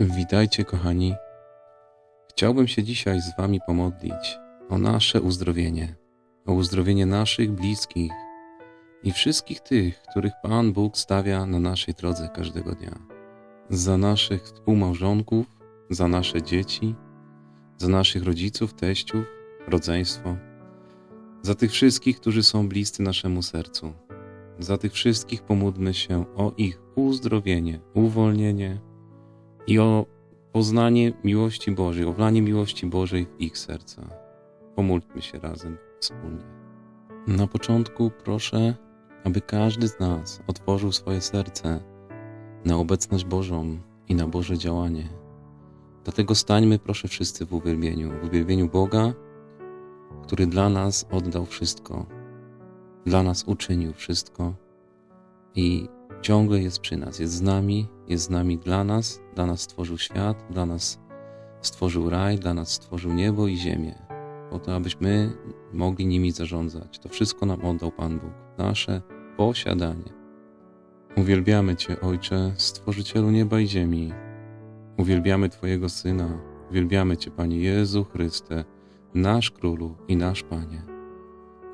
Witajcie, kochani. Chciałbym się dzisiaj z Wami pomodlić o nasze uzdrowienie, o uzdrowienie naszych bliskich i wszystkich tych, których Pan Bóg stawia na naszej drodze każdego dnia. Za naszych współmałżonków, za nasze dzieci, za naszych rodziców, teściów, rodzeństwo, za tych wszystkich, którzy są bliscy naszemu sercu. Za tych wszystkich pomódlmy się o ich uzdrowienie, uwolnienie i o poznanie miłości Bożej, o wlanie miłości Bożej w ich serca. Pomódlmy się razem wspólnie. Na początku proszę, aby każdy z nas otworzył swoje serce na obecność Bożą i na Boże działanie. Dlatego stańmy proszę wszyscy w uwielbieniu, w uwielbieniu Boga, który dla nas oddał wszystko, dla nas uczynił wszystko i ciągle jest przy nas, jest z nami, jest z nami dla nas, dla nas stworzył świat, dla nas stworzył raj, dla nas stworzył niebo i ziemię, po to, abyśmy mogli nimi zarządzać. To wszystko nam oddał Pan Bóg, nasze posiadanie. Uwielbiamy Cię, Ojcze, Stworzycielu nieba i ziemi. Uwielbiamy Twojego Syna, uwielbiamy Cię, Panie Jezu Chryste, nasz Królu i nasz Panie.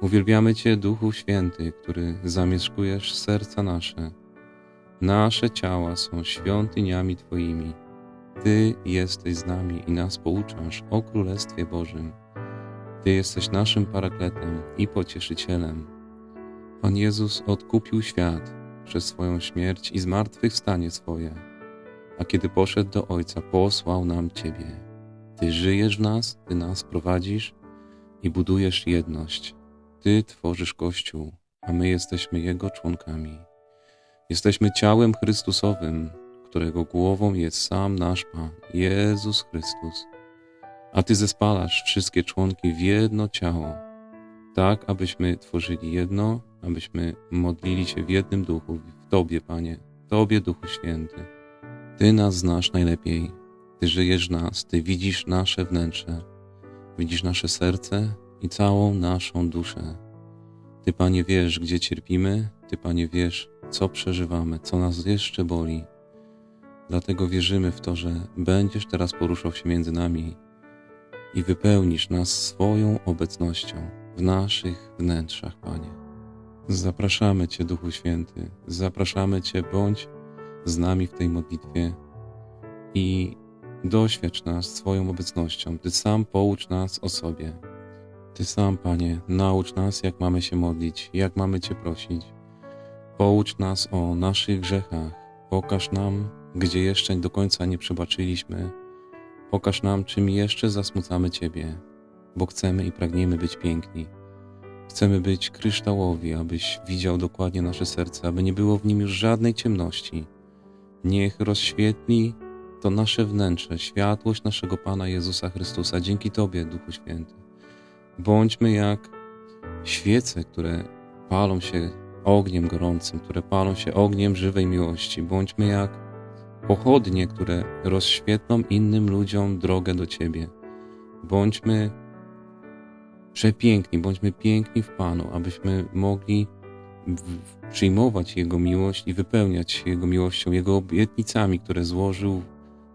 Uwielbiamy Cię, Duchu Święty, który zamieszkujesz serca nasze. Nasze ciała są świątyniami Twoimi. Ty jesteś z nami i nas pouczasz o Królestwie Bożym. Ty jesteś naszym parakletem i pocieszycielem. Pan Jezus odkupił świat przez swoją śmierć i zmartwychwstanie swoje, a kiedy poszedł do Ojca, posłał nam Ciebie. Ty żyjesz w nas, Ty nas prowadzisz i budujesz jedność. Ty tworzysz Kościół, a my jesteśmy Jego członkami. Jesteśmy ciałem Chrystusowym, którego głową jest sam nasz Pan, Jezus Chrystus. A Ty zespalasz wszystkie członki w jedno ciało, tak abyśmy tworzyli jedno, abyśmy modlili się w jednym duchu, w Tobie, Panie, Tobie, Duchu Święty. Ty nas znasz najlepiej, Ty żyjesz w nas, Ty widzisz nasze wnętrze, widzisz nasze serce i całą naszą duszę. Ty, Panie, wiesz, gdzie cierpimy, Ty, Panie, wiesz, co przeżywamy, co nas jeszcze boli. Dlatego wierzymy w to, że będziesz teraz poruszał się między nami i wypełnisz nas swoją obecnością w naszych wnętrzach, Panie. Zapraszamy Cię, Duchu Święty, zapraszamy Cię, bądź z nami w tej modlitwie i doświadcz nas swoją obecnością. Ty sam poucz nas o sobie. Ty sam, Panie, naucz nas, jak mamy się modlić, jak mamy Cię prosić. Poucz nas o naszych grzechach. Pokaż nam, gdzie jeszcze do końca nie przebaczyliśmy. Pokaż nam, czym jeszcze zasmucamy Ciebie, bo chcemy i pragniemy być piękni. Chcemy być kryształowi, abyś widział dokładnie nasze serce, aby nie było w nim już żadnej ciemności. Niech rozświetli to nasze wnętrze, światłość naszego Pana Jezusa Chrystusa. Dzięki Tobie, Duchu Święty. Bądźmy jak świece, które palą się ogniem gorącym, które palą się ogniem żywej miłości. Bądźmy jak pochodnie, które rozświetlą innym ludziom drogę do Ciebie. Bądźmy przepiękni, bądźmy piękni w Panu, abyśmy mogli przyjmować Jego miłość i wypełniać się Jego miłością, Jego obietnicami, które złożył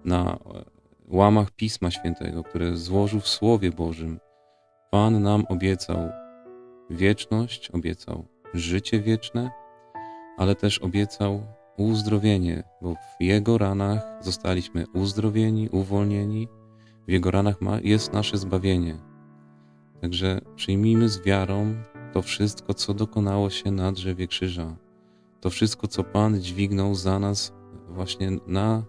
na e, łamach Pisma Świętego, które złożył w Słowie Bożym. Pan nam obiecał wieczność, obiecał życie wieczne, ale też obiecał uzdrowienie, bo w Jego ranach zostaliśmy uzdrowieni, uwolnieni. W Jego ranach ma, jest nasze zbawienie. Także przyjmijmy z wiarą to wszystko, co dokonało się na drzewie krzyża. To wszystko, co Pan dźwignął za nas właśnie na,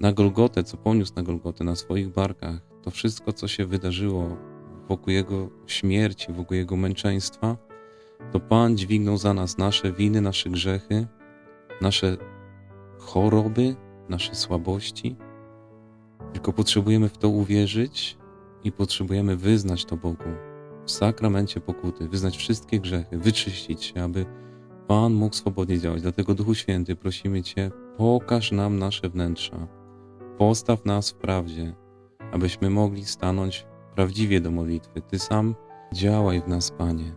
na Golgotę, co poniósł na Golgotę, na swoich barkach. To wszystko, co się wydarzyło wokół Jego śmierci, wokół Jego męczeństwa, to Pan dźwignął za nas nasze winy, nasze grzechy, nasze choroby, nasze słabości. Tylko potrzebujemy w to uwierzyć i potrzebujemy wyznać to Bogu w sakramencie pokuty, wyznać wszystkie grzechy, wyczyścić się, aby Pan mógł swobodnie działać. Dlatego, Duchu Święty, prosimy Cię, pokaż nam nasze wnętrza, postaw nas w prawdzie, abyśmy mogli stanąć prawdziwie do modlitwy. Ty sam działaj w nas, Panie.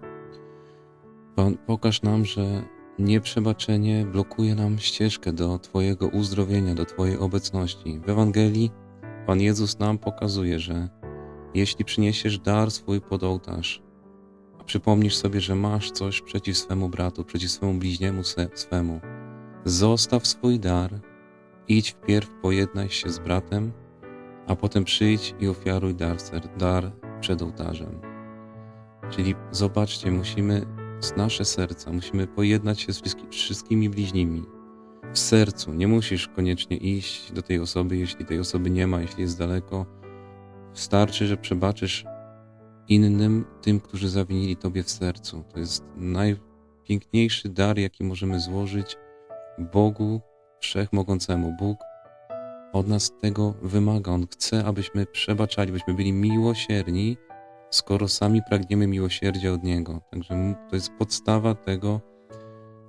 Pan, pokaż nam, że nieprzebaczenie blokuje nam ścieżkę do Twojego uzdrowienia, do Twojej obecności. W Ewangelii Pan Jezus nam pokazuje, że jeśli przyniesiesz dar swój pod ołtarz, a przypomnisz sobie, że masz coś przeciw swemu bratu, przeciw swemu bliźniemu swemu, zostaw swój dar, idź wpierw pojednaj się z bratem, a potem przyjdź i ofiaruj dar, dar przed ołtarzem. Czyli zobaczcie, musimy z nasze serca, musimy pojednać się z wszystki- wszystkimi bliźnimi. W sercu. Nie musisz koniecznie iść do tej osoby, jeśli tej osoby nie ma, jeśli jest daleko. Wystarczy, że przebaczysz innym, tym, którzy zawinili Tobie w sercu. To jest najpiękniejszy dar, jaki możemy złożyć Bogu Wszechmogącemu. Bóg od nas tego wymaga. On chce, abyśmy przebaczali, byśmy byli miłosierni, skoro sami pragniemy miłosierdzia od Niego. Także to jest podstawa tego,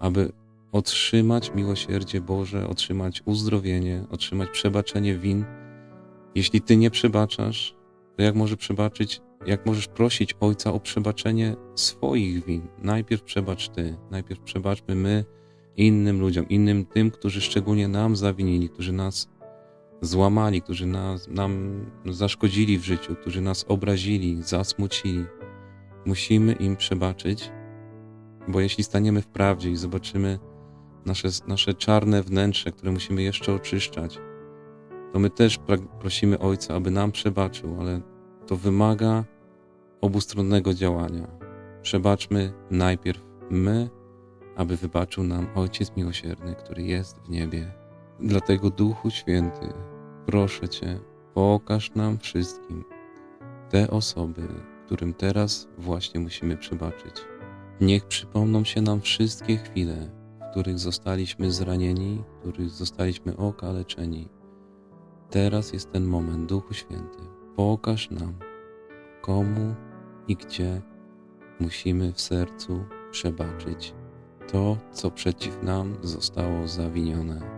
aby otrzymać miłosierdzie Boże, otrzymać uzdrowienie, otrzymać przebaczenie win. Jeśli Ty nie przebaczasz, to jak może przebaczyć, jak możesz prosić Ojca o przebaczenie swoich win? Najpierw przebacz Ty, najpierw przebaczmy my innym ludziom, innym tym, którzy szczególnie nam zawinili, którzy nas złamali, którzy nas, nam zaszkodzili w życiu, którzy nas obrazili, zasmucili. Musimy im przebaczyć, bo jeśli staniemy w prawdzie i zobaczymy nasze, nasze czarne wnętrze, które musimy jeszcze oczyszczać, to my też prosimy Ojca, aby nam przebaczył, ale to wymaga obustronnego działania. Przebaczmy najpierw my, aby wybaczył nam Ojciec Miłosierny, który jest w niebie. Dlatego Duchu Święty, proszę Cię, pokaż nam wszystkim te osoby, którym teraz właśnie musimy przebaczyć. Niech przypomną się nam wszystkie chwile, w których zostaliśmy zranieni, w których zostaliśmy okaleczeni. Teraz jest ten moment, Duchu Święty. Pokaż nam, komu i gdzie musimy w sercu przebaczyć to, co przeciw nam zostało zawinione.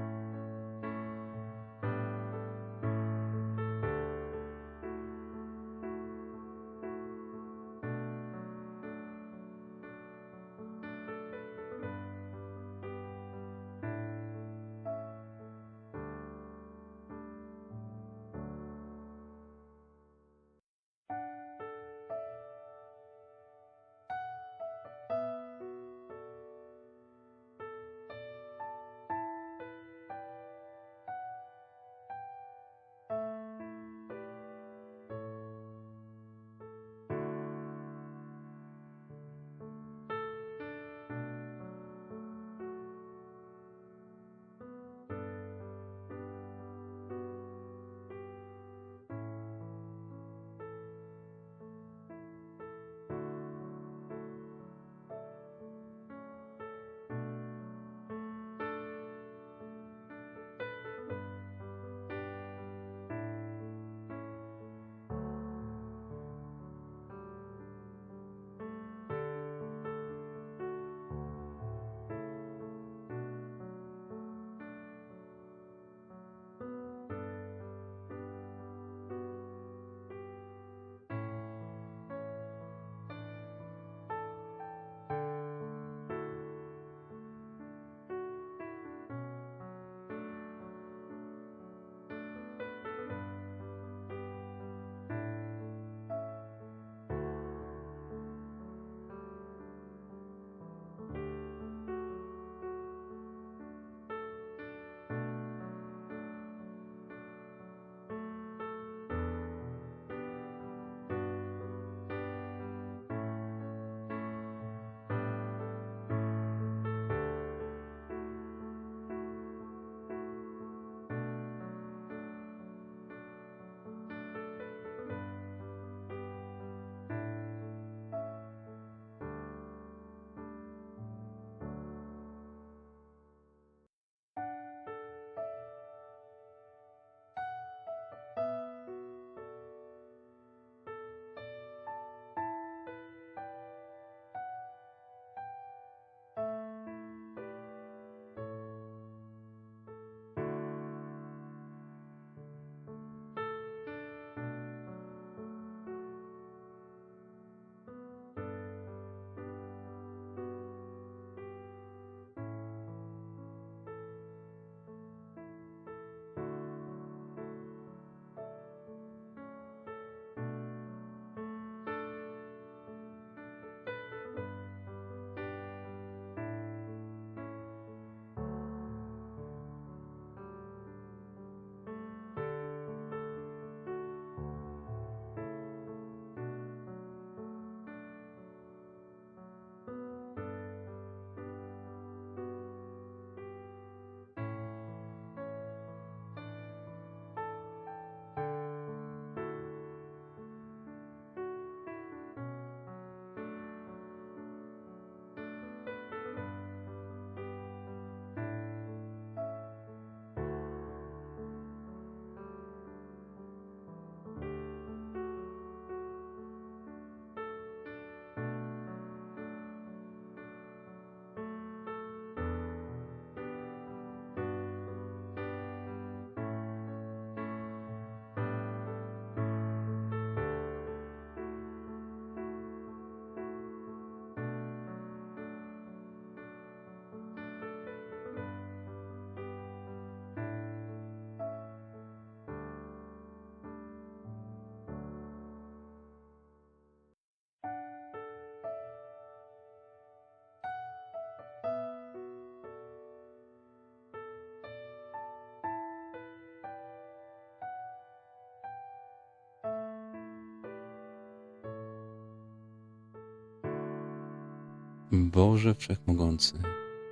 Boże Wszechmogący,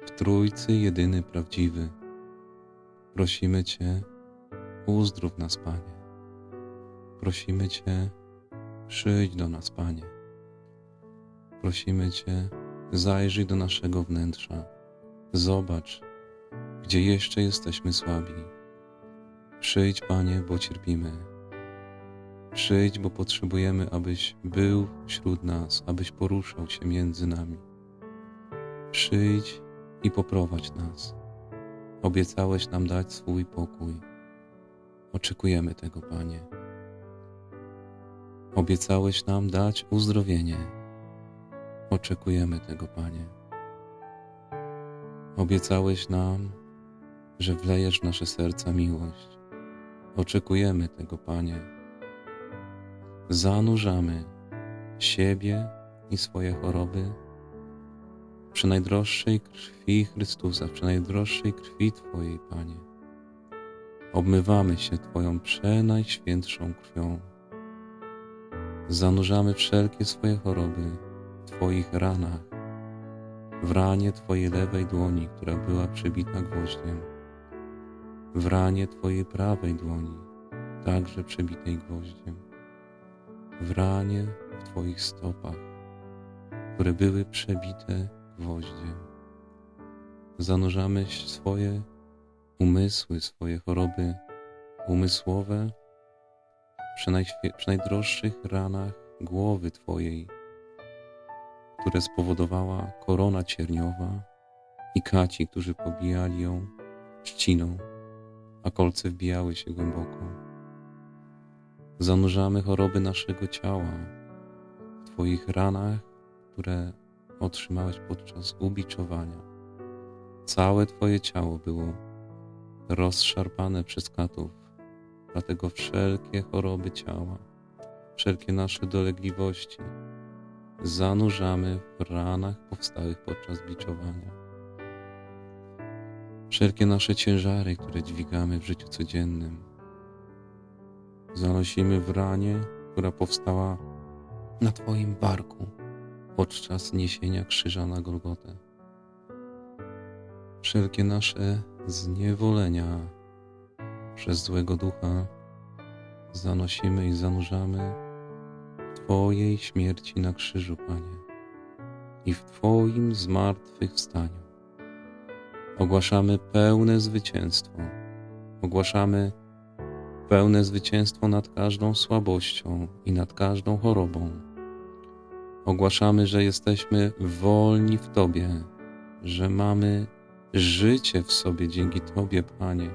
w Trójcy jedyny prawdziwy, prosimy Cię, uzdrów nas, Panie. Prosimy Cię, przyjdź do nas, Panie. Prosimy Cię, zajrzyj do naszego wnętrza. Zobacz, gdzie jeszcze jesteśmy słabi. Przyjdź, Panie, bo cierpimy. Przyjdź, bo potrzebujemy, abyś był wśród nas, abyś poruszał się między nami. Przyjdź i poprowadź nas. Obiecałeś nam dać swój pokój. Oczekujemy tego, Panie. Obiecałeś nam dać uzdrowienie. Oczekujemy tego, Panie. Obiecałeś nam, że wlejesz w nasze serca miłość. Oczekujemy tego, Panie. Zanurzamy siebie i swoje choroby przy najdroższej krwi Chrystusa, przy najdroższej krwi Twojej, Panie. Obmywamy się Twoją przenajświętszą krwią. Zanurzamy wszelkie swoje choroby w Twoich ranach, w ranie Twojej lewej dłoni, która była przybita gwoździem, w ranie Twojej prawej dłoni, także przebitej gwoździem, w ranie w Twoich stopach, które były przebite gwoździem. Zanurzamy swoje umysły, swoje choroby umysłowe przy, przy najdroższych ranach głowy Twojej, które spowodowała korona cierniowa i kaci, którzy pobijali ją trzciną, a kolce wbijały się głęboko. Zanurzamy choroby naszego ciała w Twoich ranach, które otrzymałeś podczas ubiczowania. Całe Twoje ciało było rozszarpane przez katów, dlatego wszelkie choroby ciała, wszelkie nasze dolegliwości zanurzamy w ranach powstałych podczas biczowania. Wszelkie nasze ciężary, które dźwigamy w życiu codziennym, zanosimy w ranie, która powstała na Twoim barku podczas niesienia krzyża na Golgotę. Wszelkie nasze zniewolenia przez złego ducha zanosimy i zanurzamy w Twojej śmierci na krzyżu, Panie, i w Twoim zmartwychwstaniu. Ogłaszamy pełne zwycięstwo. Ogłaszamy pełne zwycięstwo nad każdą słabością i nad każdą chorobą. Ogłaszamy, że jesteśmy wolni w Tobie, że mamy życie w sobie dzięki Tobie, Panie,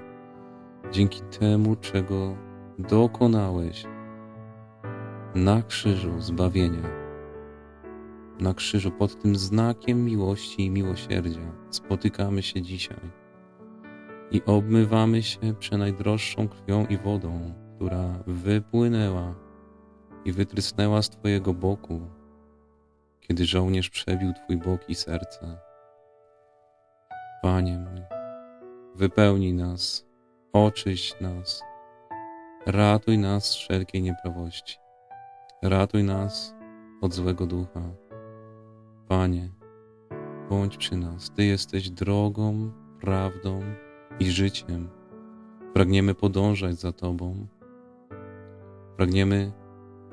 dzięki temu, czego dokonałeś na krzyżu zbawienia. Na krzyżu pod tym znakiem miłości i miłosierdzia spotykamy się dzisiaj i obmywamy się przenajdroższą krwią i wodą, która wypłynęła i wytrysnęła z Twojego boku, kiedy żołnierz przebił Twój bok i serce. Panie mój, wypełnij nas, oczyść nas, ratuj nas z wszelkiej nieprawości, ratuj nas od złego ducha. Panie, bądź przy nas, Ty jesteś drogą, prawdą i życiem. Pragniemy podążać za Tobą. Pragniemy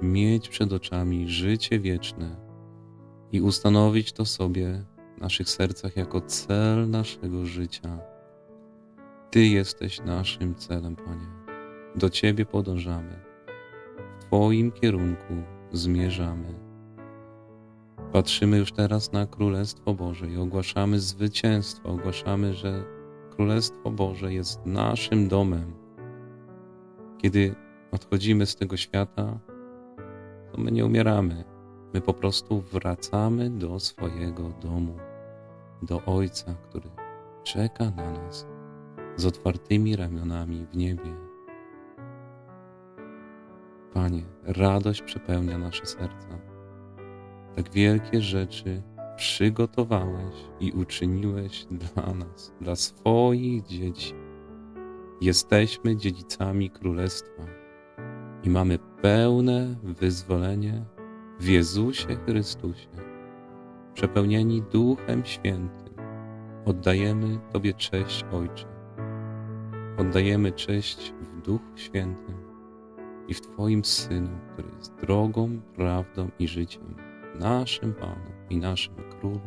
mieć przed oczami życie wieczne i ustanowić to sobie w naszych sercach jako cel naszego życia. Ty jesteś naszym celem, Panie. Do Ciebie podążamy. W Twoim kierunku zmierzamy. Patrzymy już teraz na Królestwo Boże i ogłaszamy zwycięstwo. Ogłaszamy, że Królestwo Boże jest naszym domem. Kiedy odchodzimy z tego świata, to my nie umieramy. My po prostu wracamy do swojego domu, do Ojca, który czeka na nas z otwartymi ramionami w niebie. Panie, radość przepełnia nasze serca. Tak wielkie rzeczy przygotowałeś i uczyniłeś dla nas, dla swoich dzieci. Jesteśmy dziedzicami Królestwa i mamy pełne wyzwolenie w Jezusie Chrystusie przepełnieni Duchem Świętym, oddajemy Tobie cześć, Ojcze. Oddajemy cześć w Duchu Świętym i w Twoim Synu, który jest drogą, prawdą i życiem, naszym Panu i naszym Królu,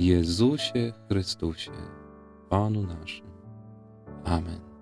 Jezusie Chrystusie, Panu naszym. Amen.